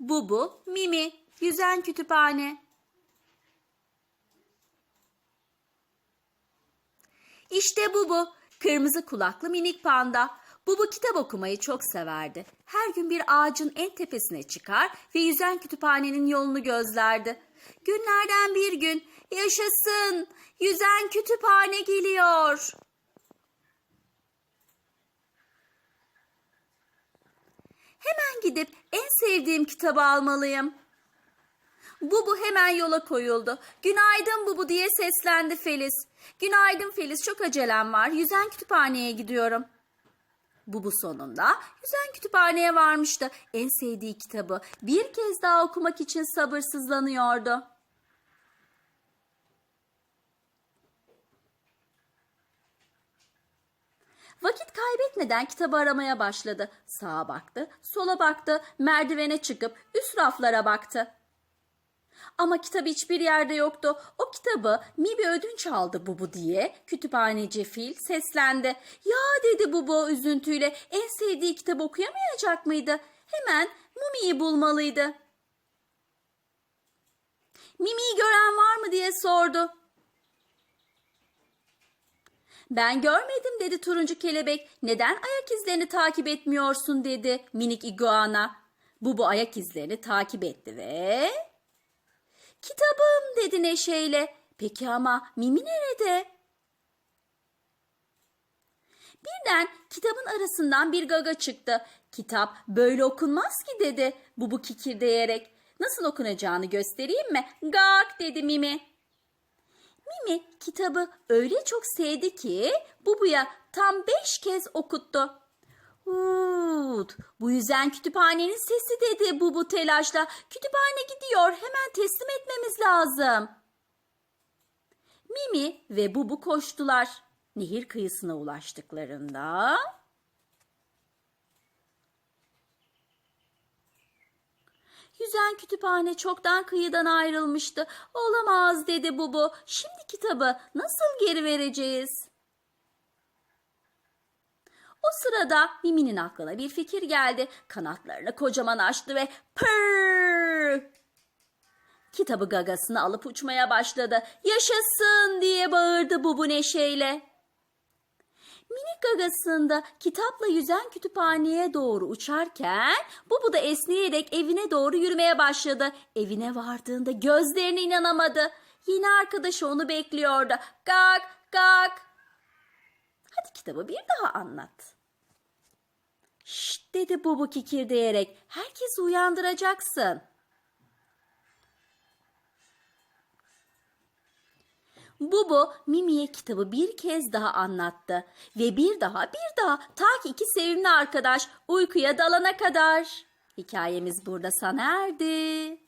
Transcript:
Bubu, Mimi, Yüzen Kütüphane. İşte Bubu, kırmızı kulaklı minik panda. Bubu kitap okumayı çok severdi. Her gün bir ağacın en tepesine çıkar ve yüzen kütüphanenin yolunu gözlerdi. Günlerden bir gün yaşasın yüzen kütüphane geliyor. Hemen gidip en sevdiğim kitabı almalıyım. Bubu hemen yola koyuldu. Günaydın Bubu diye seslendi Feliz. Günaydın Feliz çok acelem var. Yüzen kütüphaneye gidiyorum. Bubu sonunda yüzen kütüphaneye varmıştı. En sevdiği kitabı bir kez daha okumak için sabırsızlanıyordu. Vakit kaybetmeden kitabı aramaya başladı. Sağa baktı, sola baktı, merdivene çıkıp üst raflara baktı. Ama kitap hiçbir yerde yoktu. O kitabı Mibi ödünç aldı Bubu diye kütüphaneci fil seslendi. Ya dedi Bubu üzüntüyle en sevdiği kitabı okuyamayacak mıydı? Hemen Mumi'yi bulmalıydı. Mimi'yi gören var mı diye sordu. Ben görmedim dedi turuncu kelebek. Neden ayak izlerini takip etmiyorsun dedi minik iguana. Bubu ayak izlerini takip etti ve... Kitabım dedi neşeyle. Peki ama Mimi nerede? Birden kitabın arasından bir gaga çıktı. Kitap böyle okunmaz ki dedi Bubu kikirdeyerek. Nasıl okunacağını göstereyim mi? Gak dedi Mimi. Mimi kitabı öyle çok sevdi ki Bubu'ya tam beş kez okuttu. Hut, bu yüzden kütüphanenin sesi dedi Bubu telaşla. Kütüphane gidiyor, hemen teslim etmemiz lazım. Mimi ve Bubu koştular. Nehir kıyısına ulaştıklarında... Yüzen kütüphane çoktan kıyıdan ayrılmıştı. Olamaz dedi Bubu. Şimdi kitabı nasıl geri vereceğiz? O sırada Mimi'nin aklına bir fikir geldi. Kanatlarını kocaman açtı ve pırr kitabı gagasına alıp uçmaya başladı. Yaşasın diye bağırdı Bubu neşeyle. Minik gagasında kitapla yüzen kütüphaneye doğru uçarken Bubu da esneyerek evine doğru yürümeye başladı. Evine vardığında gözlerine inanamadı. Yeni arkadaşı onu bekliyordu. Gak gak. Hadi kitabı bir daha anlat. Şşt dedi Bubu kikirdeyerek. Herkesi uyandıracaksın. Bubu Mimi'ye kitabı bir kez daha anlattı. Ve bir daha bir daha ta ki iki sevimli arkadaş uykuya dalana kadar. Hikayemiz burada sona erdi.